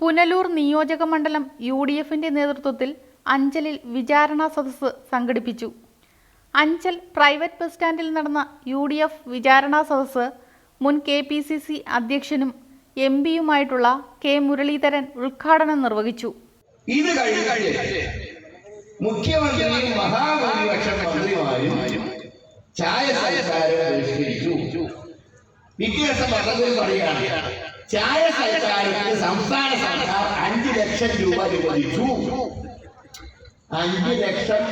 പുനലൂർ നിയോജക മണ്ഡലം U D എഫിന്റെ നേതൃത്വത്തിൽ അഞ്ചലിൽ വിചാരണ സദസ്സ് സംഘടിപ്പിച്ചു. അഞ്ചൽ പ്രൈവറ്റ് ബസ് സ്റ്റാൻഡിൽ നടന്ന യു ഡി എഫ് വിചാരണാ സദസ്സ് മുൻ കെ പി സി സി അധ്യക്ഷനും എം പിയുമായിട്ടുള്ള കെ മുരളീധരൻ ഉദ്ഘാടനം നിർവഹിച്ചു. ഇത് മുഖ്യമന്ത്രിയും മഹാഭൂരിപക്ഷ മന്ത്രിമാരും ചായ സൽക്കാരത്തിന് സംസ്ഥാന സർക്കാർ അഞ്ചു ലക്ഷം രൂപ അനുവദിച്ചു. അഞ്ചു ലക്ഷം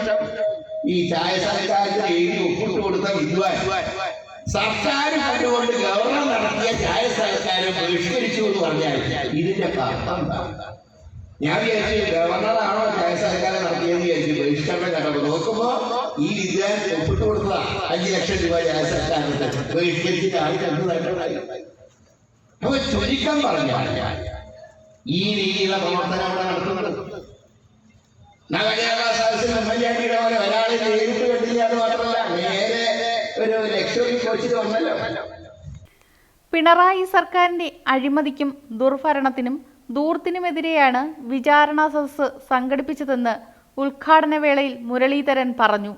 ഈ ചായ സൽക്കാരത്തിന് എഴുതി ഒപ്പിട്ട് കൊടുത്ത വിദ്വാൻ. സർക്കാർ കണ്ടുകൊണ്ട് ഗവർണർ നടത്തിയ ചായ സൽക്കാരം ബഹിഷ്കരിച്ചു എന്ന് പറഞ്ഞാൽ ഇതിന്റെ അർത്ഥം? ഞാൻ വിചാരിച്ചു ഗവർണറാണോ ചായ സൽക്കാരം നടത്തിയെന്ന് വിചാരിച്ചു ബഹിഷ്കരണം കണ്ടത് നോക്കുമ്പോ ഈ വിദ്യാൻ ഒപ്പിട്ട് കൊടുത്തതാ. അഞ്ചു ലക്ഷം രൂപ ചായ സർക്കാരിന് ബഹിഷ്കരിച്ചിട്ട് ആൾ കണ്ടു തന്നെ അപ്പൊ ചുരുക്കം പറഞ്ഞാൽ ഈ രീതിയിലുള്ള പ്രവർത്തനം അവിടെ നടത്തുന്നത് സദസ്സിൽ ഉമ്മൻചാണ്ടിയുടെ പോലെ ഒരാളെ നേരിട്ട് കണ്ടില്ല അത് മാത്രമല്ല നേരെ ഒരു ലക്ഷ്യം വെച്ചിട്ട് വന്നല്ലോ. പിണറായി സർക്കാരിന്റെ അഴിമതിക്കും ദുർഭരണത്തിനും ദൂർത്തിനുമെതിരെയാണ് വിചാരണാ സദസ് സംഘടിപ്പിച്ചതെന്ന് ഉദ്ഘാടന വേളയിൽ മുരളീധരൻ പറഞ്ഞു.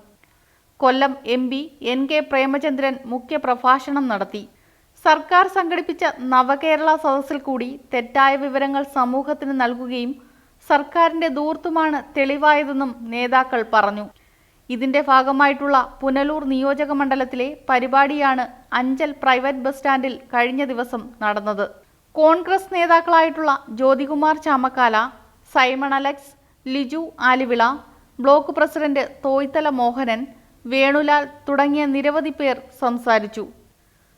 Kollam M P N K Premachandran മുഖ്യപ്രഭാഷണം നടത്തി. സർക്കാർ സംഘടിപ്പിച്ച നവകേരള സദസ്സിൽ കൂടി തെറ്റായ വിവരങ്ങൾ സമൂഹത്തിന് നൽകുകയും സർക്കാരിന്റെ ദൂർത്തുമാണ് തെളിവായതെന്നും നേതാക്കൾ പറഞ്ഞു. ഇതിന്റെ ഭാഗമായിട്ടുള്ള പുനലൂർ നിയോജക മണ്ഡലത്തിലെ പരിപാടിയാണ് അഞ്ചൽ പ്രൈവറ്റ് ബസ് സ്റ്റാൻഡിൽ കഴിഞ്ഞ ദിവസം നടന്നത്. Congress നേതാക്കളായിട്ടുള്ള Jyothikumar Chamakkala Simon Alex Liju Alivila block president Thoythala Mohanan Venulal തുടങ്ങിയ നിരവധി പേർ സംസാരിച്ചു.